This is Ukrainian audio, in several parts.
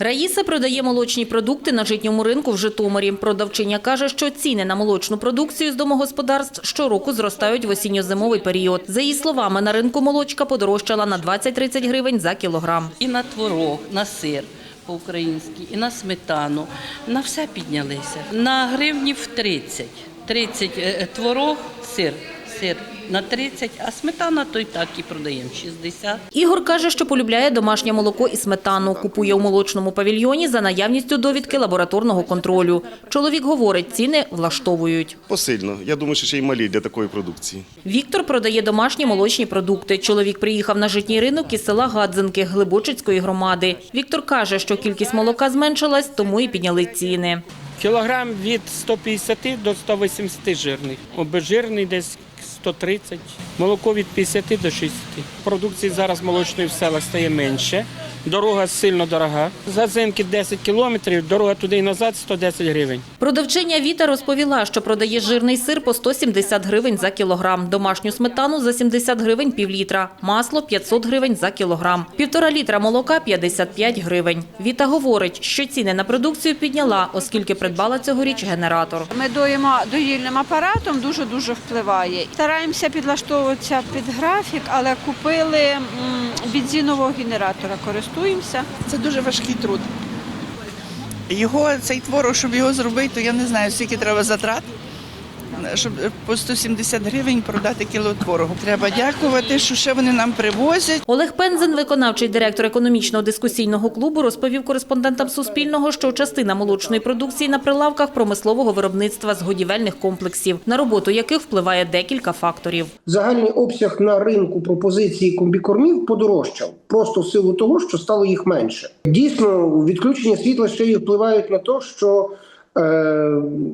Раїса продає молочні продукти на житньому ринку в Житомирі. Продавчиня каже, що ціни на молочну продукцію з домогосподарств щороку зростають в осінньо-зимовий період. За її словами, на ринку молочка подорожчала на 20-30 гривень за кілограм. І на творог, на сир по-українськи, і на сметану. На все піднялися. На гривнів 30. 30 е, творог, сир, сир на 30, а сметана то й так і продаємо 60. Ігор каже, що полюбляє домашнє молоко і сметану. Купує у молочному павільйоні за наявністю довідки лабораторного контролю. Чоловік говорить, ціни влаштовують. Посильно. Я думаю, що ще й малі для такої продукції. Віктор продає домашні молочні продукти. Чоловік приїхав на житній ринок із села Гадзинки Глибочицької громади. Віктор каже, що кількість молока зменшилась, тому і підняли ціни. Кілограм від 150 до 180 жирний. Обезжирний десь 130. Молоко від 50 до 60. Продукції зараз молочної в селах стає менше. Дорога сильно дорога. З Газинки 10 кілометрів, дорога туди і назад 110 гривень. Продавчиня Віта розповіла, що продає жирний сир по 170 гривень за кілограм, домашню сметану за 70 гривень пів літра, масло 500 гривень за кілограм, півтора літра молока 55 гривень. Віта говорить, що ціни на продукцію підняла, оскільки придбала цьогоріч генератор. Ми доїмо доїльним апаратом, дуже дуже впливає. Стараємося підлаштовуватися під графік, але купили бензинового генератора. Користуємося. Це дуже важкий труд. Його цей творог, щоб його зробити, то я не знаю, скільки треба затрат, щоб по 170 гривень продати кіло творогу. Треба дякувати, що ще вони нам привозять. Олег Пензен, виконавчий директор економічного дискусійного клубу, розповів кореспондентам Суспільного, що частина молочної продукції на прилавках промислового виробництва з годівельних комплексів, на роботу яких впливає декілька факторів. Загальний обсяг на ринку пропозиції комбікормів подорожчав просто в силу того, що стало їх менше. Дійсно, відключення світла ще й впливають на те, що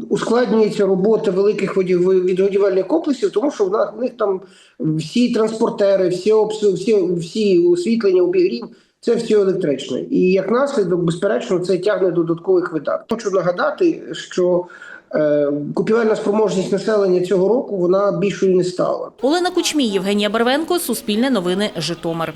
ускладнюється робота великих відгодівельних комплексів, тому що в в них там всі транспортери, всі обс- всі, всі освітлення, обігрів. Це все електричне, і як наслідок, безперечно, це тягне додаткових видатків. Хочу нагадати, що е, купівельна спроможність населення цього року вона більшою не стала. Олена Кучмій, Євгенія Барвенко, Суспільне новини, Житомир.